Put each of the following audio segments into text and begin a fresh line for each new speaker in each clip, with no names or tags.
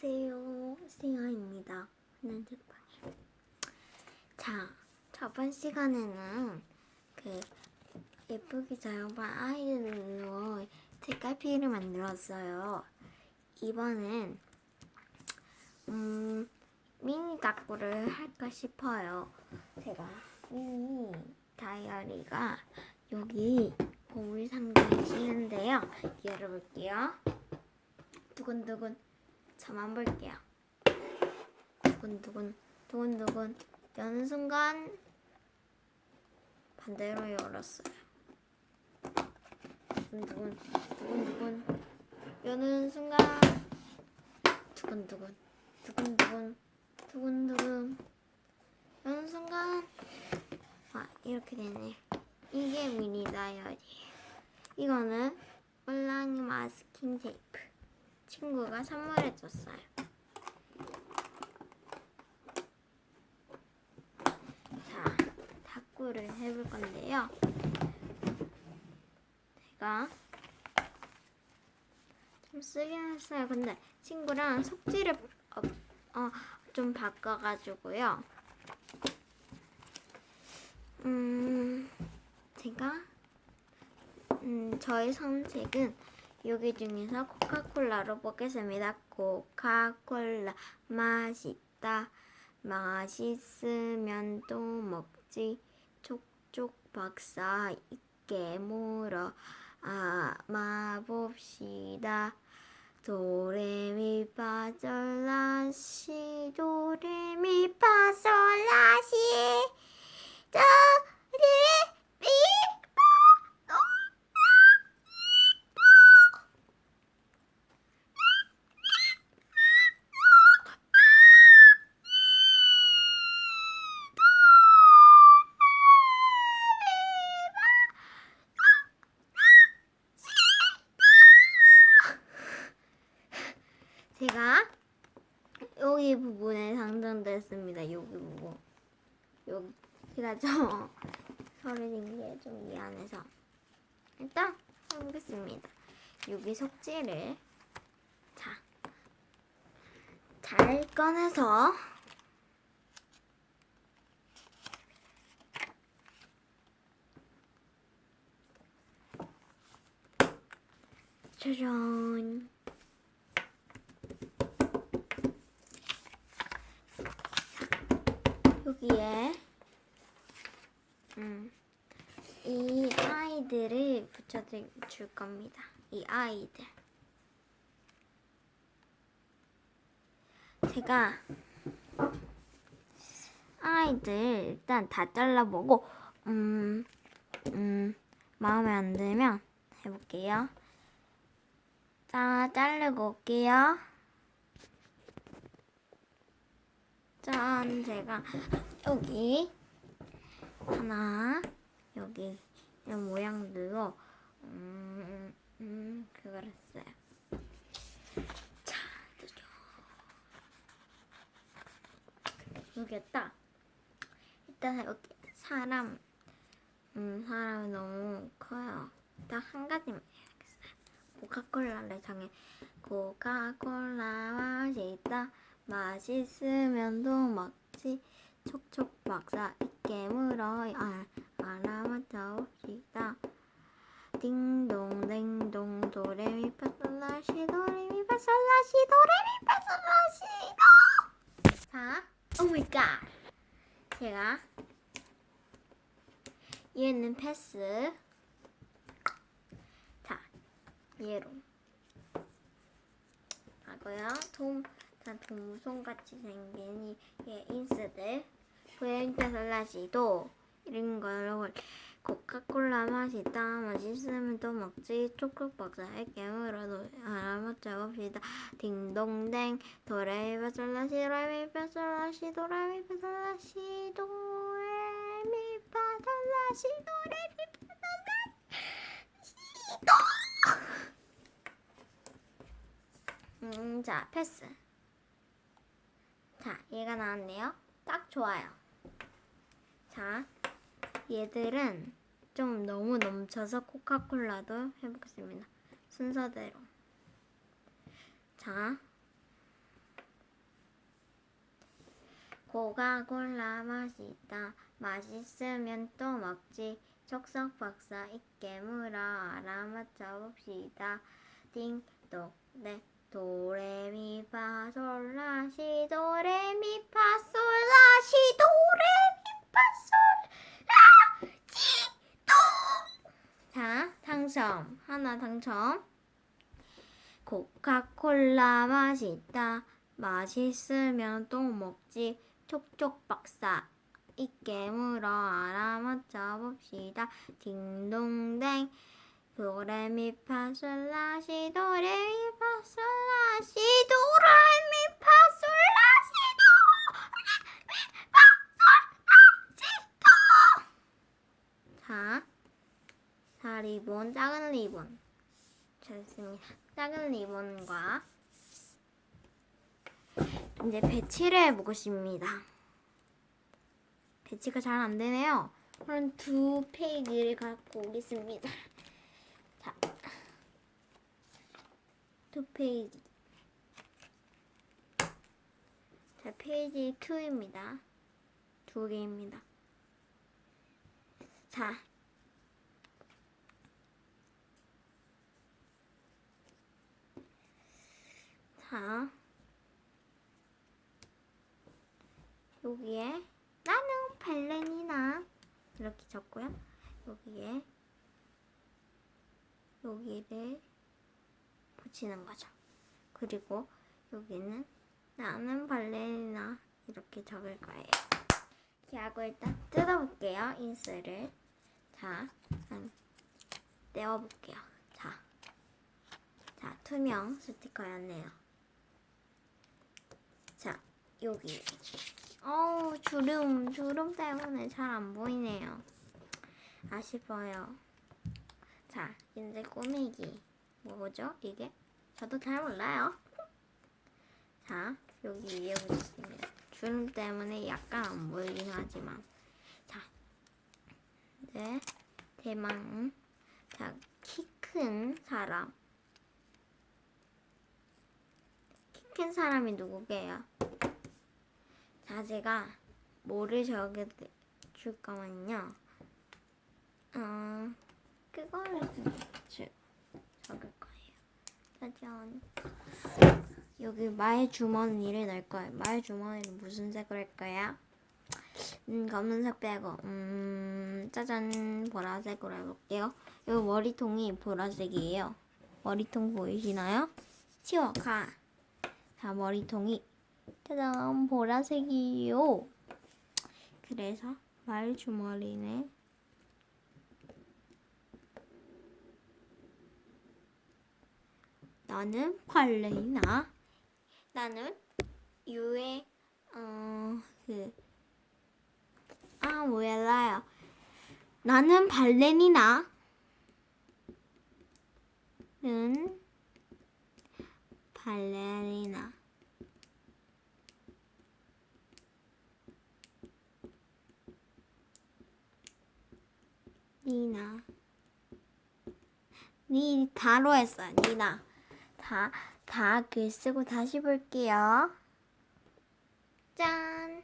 안녕하세요. 싱아입니다. 난제빵. 자, 저번 시간에는 그 예쁘게 자연반 아이들로 색깔피를 만들었어요. 이번엔 음 미니 닭구를 할까 싶어요. 제가 미니 다이어리가 여기 보물 상자에 있는데요. 열어볼게요. 두근두근 저만 볼게요. 두근두근 두근두근 여는 순간 반대로 열었어요. 두근두근 두근두근 여는 순간 두근두근 두근두근 두근두근 여는 순간 아 이렇게 되네. 이게 미니 다이어리예요. 이거는 올랑이 마스킹 테이프. 친구가 선물해 줬어요. 자, 탁구를 해볼 건데요. 제가 좀 쓰긴 했어요. 근데 친구랑 속지를 어, 어, 좀 바꿔가지고요. 음, 제가 음, 저의 선택은 여기 중에서 코카콜라로 뽑겠습니다. 코카콜라 맛있다. 맛있으면 또 먹지. 촉촉 박사 있게 물어 아 마 봅시다. 도레미 파솔라시 도레미 파솔라시 도 좀 서른인 게 좀 미안해서 일단 해보겠습니다. 여기 속지를 자, 잘 꺼내서 짜잔. 여기에 음, 이 아이들을 붙여줄 겁니다. 이 아이들. 제가 아이들 일단 다 잘라보고 음, 음, 마음에 안 들면 해볼게요. 자, 자르고 올게요. 짠, 제가 여기 하나 여기 이런 모양들로 음, 음 그걸 했어요. 자, 짜잔. 여기였다. 일단 여기 사람 음 사람이 너무 커요. 딱한 가지만 해야겠어요. 코카콜라를 정해 코카콜라 맛있다. 맛있으면 또 먹지. 촉촉 박사 있게 물어 아, 알아맞혀 봅시다. 딩동댕동 도레미 파솔라시 도레미 파솔라시 도레미 파솔라시 도. 자, 오마이갓. 제가 얘는 패스. 자, 얘로 하고요. 돔단 동무송 같이 생긴 이 인스들 보행자살라시도 이런 걸로 코카콜라 맛있다 맛있으면 또 먹지 촉촉 박사의 깨물어도 알아맞혀 봅시다 딩동댕 도레미파솔라시 도레미파솔라시 도레미파솔라시 도레미파솔라시 도레미파솔라시 도 음, 자, 패스. 자, 얘가 나왔네요. 딱 좋아요. 자, 얘들은 좀 너무 넘쳐서 코카콜라도 해보겠습니다. 순서대로. 자, 코카콜라 맛있다. 맛있으면 또 먹지. 척석 박사 있게 물어 알아맞혀 봅시다. 띵동 네 도레미파 솔라시 도레미파 솔라시 도레미파 솔라시 도. 자 당첨 하나 당첨. 코카콜라 맛있다. 맛있으면 또 먹지. 촉촉 박사 있게 물어 알아맞혀 봅시다. 딩동댕 도레미 파솔라 시 도레미 파솔라 시 도레미 파솔라시 도레미파솔라시 도. 자, 자 리본 작은 리본 좋습니다. 작은 리본과 이제 배치를 해보겠습니다. 배치가 잘 안 되네요. 그럼 두 페이지를 갖고 오겠습니다. 자, 두 페이지. 자, 페이지 2입니다. 두 개입니다. 자, 자, 여기에 나는 발레리나 이렇게 적고요. 여기에 여기를 붙이는 거죠. 그리고 여기는 나는 발레리나 이렇게 적을 거예요. 이렇게 하고 일단 뜯어볼게요. 인스를 자, 음, 떼어볼게요. 자, 자 투명 스티커였네요. 자, 여기 어우 주름 주름 때문에 잘 안 보이네요. 아쉽어요. 자 이제 꾸미기 뭐죠 이게? 저도 잘 몰라요. 자 여기 위에 붙였습니다. 주름 때문에 약간 안 보이긴 하지만 자 네, 대망 자 키 큰 사람 키 큰 사람이 누구게요? 자, 제가 뭐를 적어 줄 거면요. 어, 그거를 주, 적을 거예요. 짜잔. 여기 마의 주머니를 넣을 거예요. 마의 주머니는 무슨 색으로 할 거야? 음, 검은색 빼고, 음, 짜잔, 보라색으로 해볼게요. 여기 머리통이 보라색이에요. 머리통 보이시나요? 치워, 가. 자, 머리통이 짜잔 보라색이요. 그래서 말 주머니네. 나는 발레리나. 나는 유의 어그 아, 몰라요. 나는 발레리나. 는 발레리나. 니나. 니 다로 했어요. 니나. 다, 다 글 쓰고 다시 볼게요. 짠.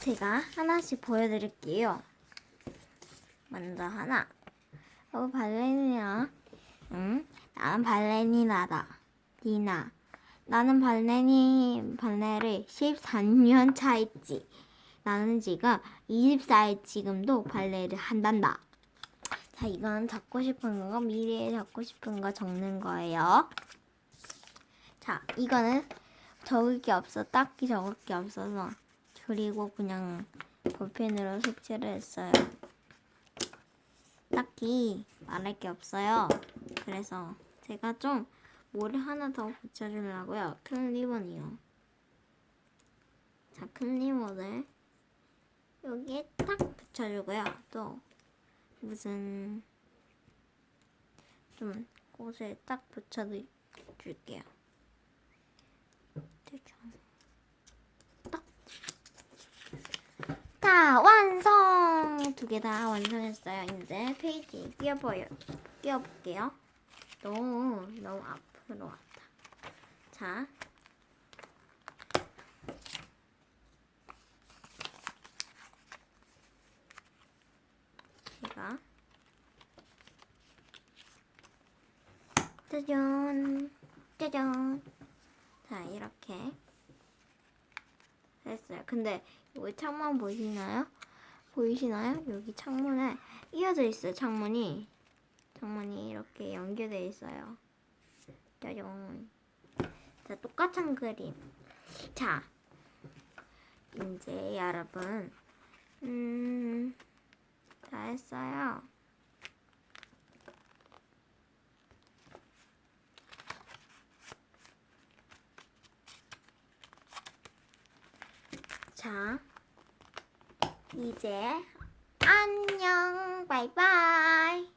제가 하나씩 보여드릴게요. 먼저 하나. 어, 발레리나. 응? 나는 발레리나다. 니나. 나는 발레리, 발레를 14년 차 했지. 나는 지금 24일 지금도 발레를 한단다. 자, 이건 적고 싶은 거, 미래에 적고 싶은 거 적는 거예요. 자, 이거는 적을 게 없어. 딱히 적을 게 없어서. 그리고 그냥 볼펜으로 색칠을 했어요. 딱히 말할 게 없어요. 그래서 제가 좀 뭐를 하나 더 붙여주려고요. 큰 리본이요. 자, 큰 리본을 붙여주고요. 또 무슨 좀 꽃을 딱 붙여줄게요. 딱. 다 완성! 두 개 다 완성했어요. 이제 페이지 끼워봐요. 끼워볼게요. 너무 너무 앞으로 왔다. 자, 짜잔, 짜잔. 자, 이렇게 됐어요. 근데 여기 창문 보이시나요? 보이시나요? 여기 창문에 이어져 있어요. 창문이 창문이 이렇게 연결되어 있어요. 짜잔. 자, 똑같은 그림. 자, 이제 여러분, 음, 다 했어요. 자, 이제 안녕, 바이바이.